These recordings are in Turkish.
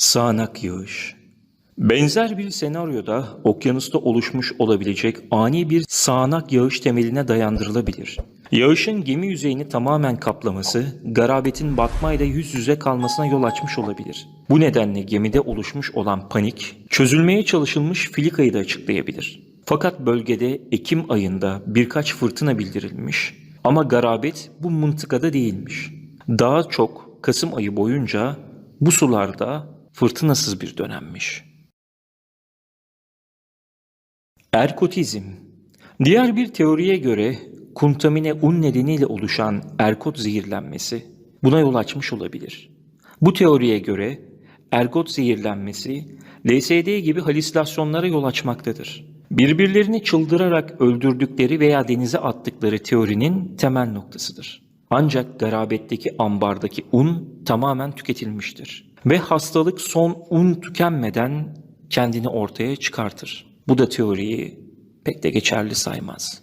Sağanak yağış. Benzer bir senaryoda okyanusta oluşmuş olabilecek ani bir sağanak yağış temeline dayandırılabilir. Yağışın gemi yüzeyini tamamen kaplaması, garabetin batmayla yüz yüze kalmasına yol açmış olabilir. Bu nedenle gemide oluşmuş olan panik, çözülmeye çalışılmış filikayı da açıklayabilir. Fakat bölgede Ekim ayında birkaç fırtına bildirilmiş ama garabet bu mıntıkada değilmiş. Daha çok Kasım ayı boyunca bu sularda fırtınasız bir dönemmiş. Erkotizm Diğer bir teoriye göre kuntamine un nedeniyle oluşan erkot zehirlenmesi buna yol açmış olabilir. Bu teoriye göre erkot zehirlenmesi LSD gibi halüsinasyonlara yol açmaktadır. Birbirlerini çıldırarak öldürdükleri veya denize attıkları teorinin temel noktasıdır. Ancak garabetteki ambardaki un tamamen tüketilmiştir. Ve hastalık son un tükenmeden kendini ortaya çıkartır. Bu da teoriyi pek de geçerli saymaz.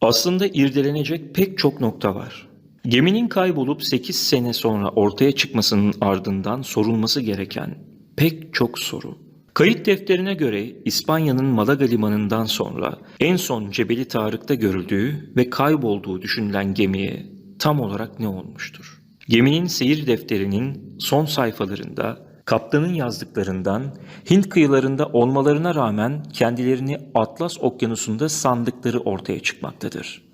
Aslında irdelenecek pek çok nokta var. Geminin kaybolup 8 sene sonra ortaya çıkmasının ardından sorulması gereken pek çok soru. Kayıt defterine göre İspanya'nın Malaga limanından sonra en son Cebeli Tarık'ta görüldüğü ve kaybolduğu düşünülen gemiye tam olarak ne olmuştur? Geminin seyir defterinin son sayfalarında kaptanın yazdıklarından Hint kıyılarında olmalarına rağmen kendilerini Atlas Okyanusu'nda sandıkları ortaya çıkmaktadır.